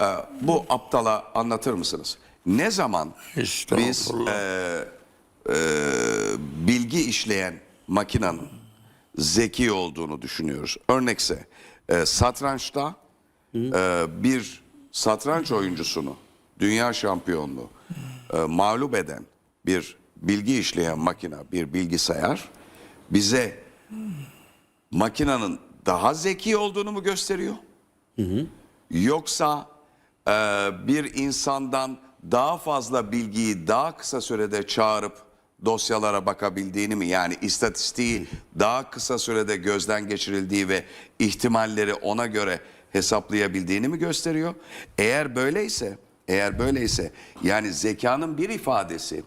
Ee, bu aptala anlatır mısınız? Ne zaman biz e, e, bilgi işleyen makinenin zeki olduğunu düşünüyoruz? Örnekse e, satrançta e, bir satranç oyuncusunu dünya şampiyonluğu e, mağlup eden bir bilgi işleyen makine, bir bilgisayar bize makinenin daha zeki olduğunu mu gösteriyor? Yoksa e, bir insandan daha fazla bilgiyi daha kısa sürede çağırıp dosyalara bakabildiğini mi? Yani istatistiği daha kısa sürede gözden geçirildiği ve ihtimalleri ona göre hesaplayabildiğini mi gösteriyor? Eğer böyleyse, eğer böyleyse yani zekanın bir ifadesi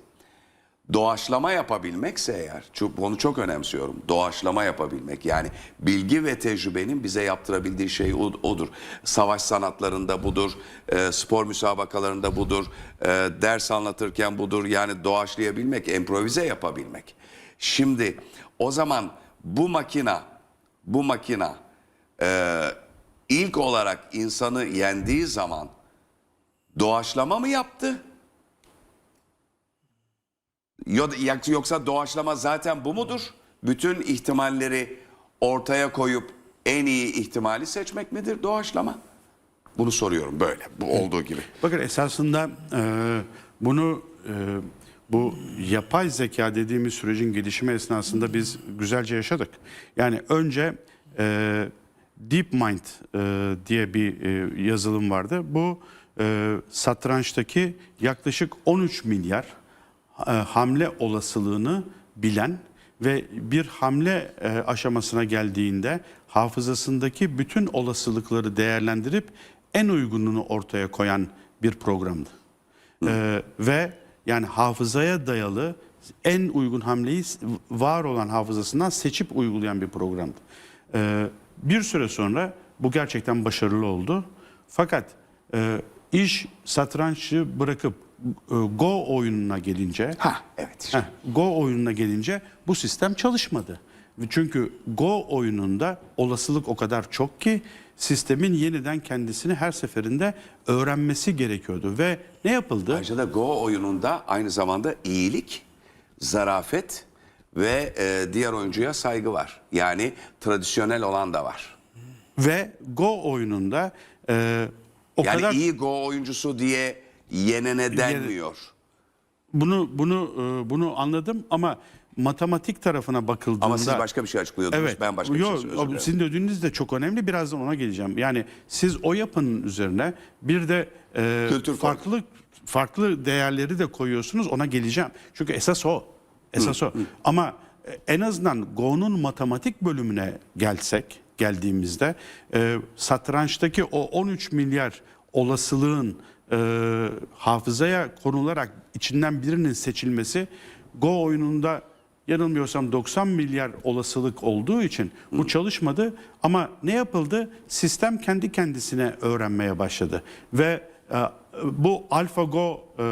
doğaçlama yapabilmekse eğer, çünkü bunu çok önemsiyorum. Doğaçlama yapabilmek yani bilgi ve tecrübenin bize yaptırabildiği şey odur. Savaş sanatlarında budur, e, spor müsabakalarında budur, e, ders anlatırken budur. Yani doğaçlayabilmek, improvize yapabilmek. Şimdi o zaman bu makina, bu makina e, ilk olarak insanı yendiği zaman doğaçlama mı yaptı? Yo- Yoksa doğaçlama zaten bu mudur? Bütün ihtimalleri ortaya koyup en iyi ihtimali seçmek midir doğaçlama? Bunu soruyorum böyle bu olduğu gibi. Bakın esasında e, bunu e, bu yapay zeka dediğimiz sürecin gelişimi esnasında biz güzelce yaşadık. Yani önce e, DeepMind e, diye bir e, yazılım vardı. Bu e, satrançtaki yaklaşık 13 milyar hamle olasılığını bilen ve bir hamle e, aşamasına geldiğinde hafızasındaki bütün olasılıkları değerlendirip en uygununu ortaya koyan bir programdı. E, ve yani hafızaya dayalı en uygun hamleyi var olan hafızasından seçip uygulayan bir programdı. E, bir süre sonra bu gerçekten başarılı oldu. Fakat e, iş satrançı bırakıp e, Go oyununa gelince Ha evet. Heh, Go oyununa gelince bu sistem çalışmadı. Çünkü Go oyununda olasılık o kadar çok ki sistemin yeniden kendisini her seferinde öğrenmesi gerekiyordu ve ne yapıldı? Ayrıca da Go oyununda aynı zamanda iyilik, zarafet ve e, diğer oyuncuya saygı var. Yani tradisyonel olan da var. Ve Go oyununda e, o Yani kadar iyi Go oyuncusu diye yenene denmiyor. bunu bunu e, bunu anladım ama matematik tarafına bakıldığında Ama siz başka bir şey açıklıyordunuz. Evet. Ben başka bir Yo, şey dilerim. Sizin ödülünüz de çok önemli. Birazdan ona geleceğim. Yani siz o yapının üzerine bir de e, Kültür farklı farklı değerleri de koyuyorsunuz. Ona geleceğim. Çünkü esas o. Esas o. Ama e, en azından Go'nun matematik bölümüne gelsek, geldiğimizde e, satrançtaki o 13 milyar olasılığın e, hafızaya konularak içinden birinin seçilmesi Go oyununda yanılmıyorsam 90 milyar olasılık olduğu için bu çalışmadı ama ne yapıldı? Sistem kendi kendisine öğrenmeye başladı ve e, bu AlphaGo e,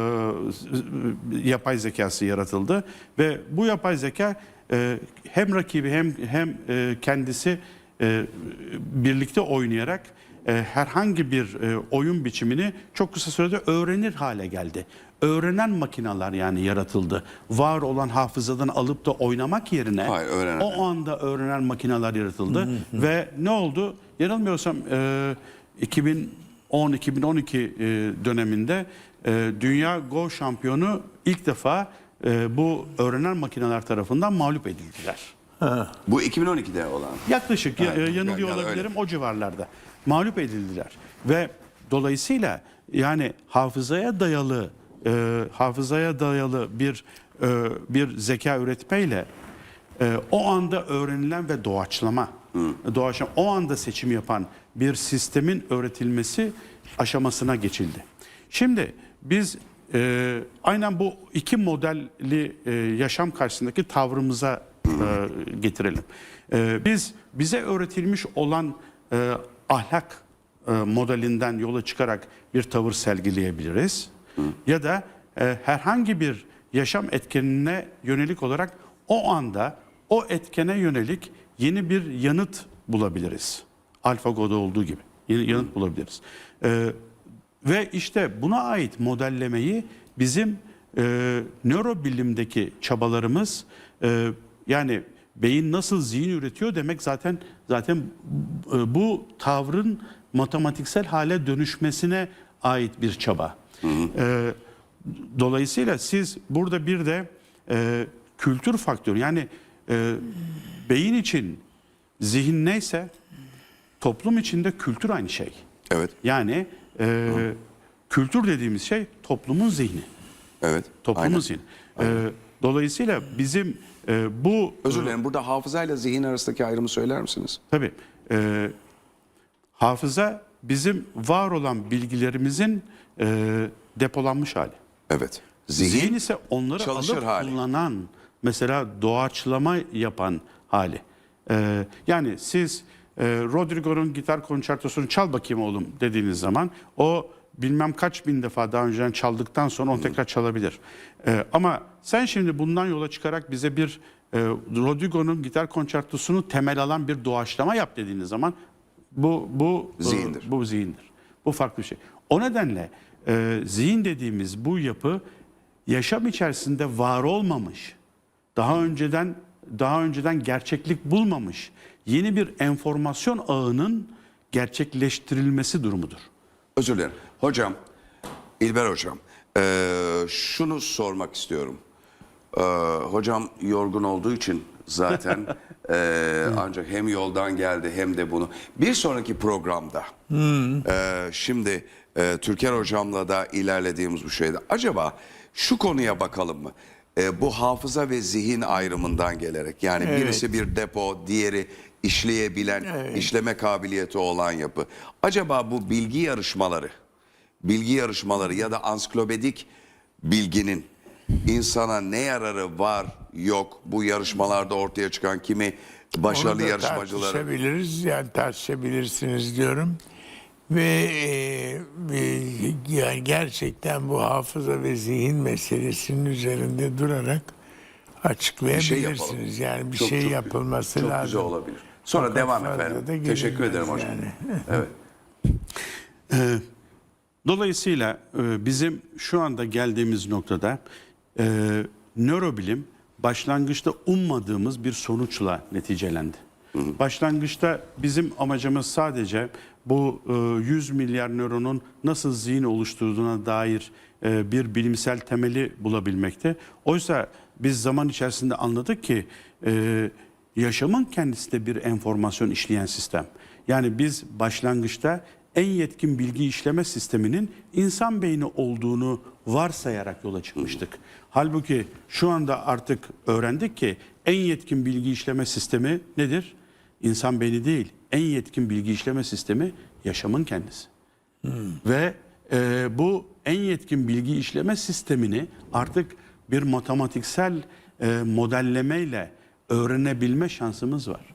yapay zekası yaratıldı ve bu yapay zeka e, hem rakibi hem hem e, kendisi e, birlikte oynayarak herhangi bir e, oyun biçimini çok kısa sürede öğrenir hale geldi. Öğrenen makineler yani yaratıldı. Var olan hafızadan alıp da oynamak yerine Hayır, öğrenen. o anda öğrenen makineler yaratıldı ve ne oldu? Yanılmıyorsam e, 2010-2012 e, döneminde e, Dünya Go şampiyonu ilk defa e, bu öğrenen makineler tarafından mağlup edildiler. Bu 2012'de olan. Yaklaşık ya- Ha, e, yanılıyor ya da öyle. olabilirim o civarlarda. Mağlup edildiler. Ve dolayısıyla yani hafızaya dayalı e, hafızaya dayalı bir e, bir zeka üretmeyle e, o anda öğrenilen ve doğaçlama doğaçlama o anda seçim yapan bir sistemin öğretilmesi aşamasına geçildi. Şimdi biz e, aynen bu iki modelli e, yaşam karşısındaki tavrımıza e, getirelim. E, biz bize öğretilmiş olan e, ahlak e, modelinden yola çıkarak bir tavır sergileyebiliriz. Ya da e, herhangi bir yaşam etkenine yönelik olarak o anda o etkene yönelik yeni bir yanıt bulabiliriz. AlphaGo'da olduğu gibi yeni yanıt bulabiliriz. E, Ve işte buna ait modellemeyi bizim e, nörobilimdeki çabalarımız e, yani beyin nasıl zihin üretiyor demek zaten zaten e, bu tavrın matematiksel hale dönüşmesine ait bir çaba. E, dolayısıyla siz burada bir de e, kültür faktörü yani e, beyin için zihin neyse toplum içinde kültür aynı şey. Evet. Yani e, kültür dediğimiz şey toplumun zihni. Evet. Toplumun aynen. zihni. E, dolayısıyla bizim e, bu Özür dilerim. Burada hafızayla zihin arasındaki ayrımı söyler misiniz? tabii e, hafıza bizim var olan bilgilerimizin e, depolanmış hali. Evet. Zihin, Zihin, ise onları çalışır alıp hali. kullanan, mesela doğaçlama yapan hali. Ee, yani siz e, Rodrigo'nun gitar konçertosunu çal bakayım oğlum dediğiniz zaman o bilmem kaç bin defa daha önceden çaldıktan sonra onu tekrar çalabilir. Ee, ama sen şimdi bundan yola çıkarak bize bir e, Rodrigo'nun gitar konçertosunu temel alan bir doğaçlama yap dediğiniz zaman bu bu e, Zihindir. bu zihindir. Bu farklı bir şey. O nedenle e, zihin dediğimiz bu yapı yaşam içerisinde var olmamış, daha önceden daha önceden gerçeklik bulmamış yeni bir enformasyon ağının gerçekleştirilmesi durumudur. Özür dilerim. Hocam, İlber Hocam, eee, şunu sormak istiyorum. Eee, hocam yorgun olduğu için zaten eee, ancak hem yoldan geldi hem de bunu. Bir sonraki programda, eee, şimdi eee Türker Hocam'la da ilerlediğimiz bu şeyde acaba şu konuya bakalım mı? Eee, bu hafıza ve zihin ayrımından gelerek yani Evet. birisi bir depo, diğeri işleyebilen, işleme kabiliyeti olan yapı. Acaba bu bilgi yarışmaları, bilgi yarışmaları ya da ansiklopedik bilginin insana ne yararı var yok bu yarışmalarda ortaya çıkan kimi başarılı yarışmacıları tartışabiliriz yani tartışabilirsiniz diyorum. Ve e, e, yani gerçekten bu hafıza ve zihin meselesinin üzerinde durarak açıklayabilirsiniz. şey yapalım. yani bir Çok, şey çok- yapılması çok lazım. güzel olabilir. Sonra Fakat devam efendim. Teşekkür ederim hocam. yani. Evet. Dolayısıyla e, bizim şu anda geldiğimiz noktada e, nörobilim başlangıçta ummadığımız bir sonuçla neticelendi. Başlangıçta bizim amacımız sadece bu e, 100 milyar nöronun nasıl zihin oluşturduğuna dair e, bir bilimsel temeli bulabilmekte. Oysa biz zaman içerisinde anladık ki e, yaşamın kendisi de bir enformasyon işleyen sistem. Yani biz başlangıçta en yetkin bilgi işleme sisteminin insan beyni olduğunu varsayarak yola çıkmıştık. Halbuki şu anda artık öğrendik ki en yetkin bilgi işleme sistemi nedir? İnsan beyni değil. En yetkin bilgi işleme sistemi yaşamın kendisi. Ve e, bu en yetkin bilgi işleme sistemini artık bir matematiksel e, modellemeyle öğrenebilme şansımız var.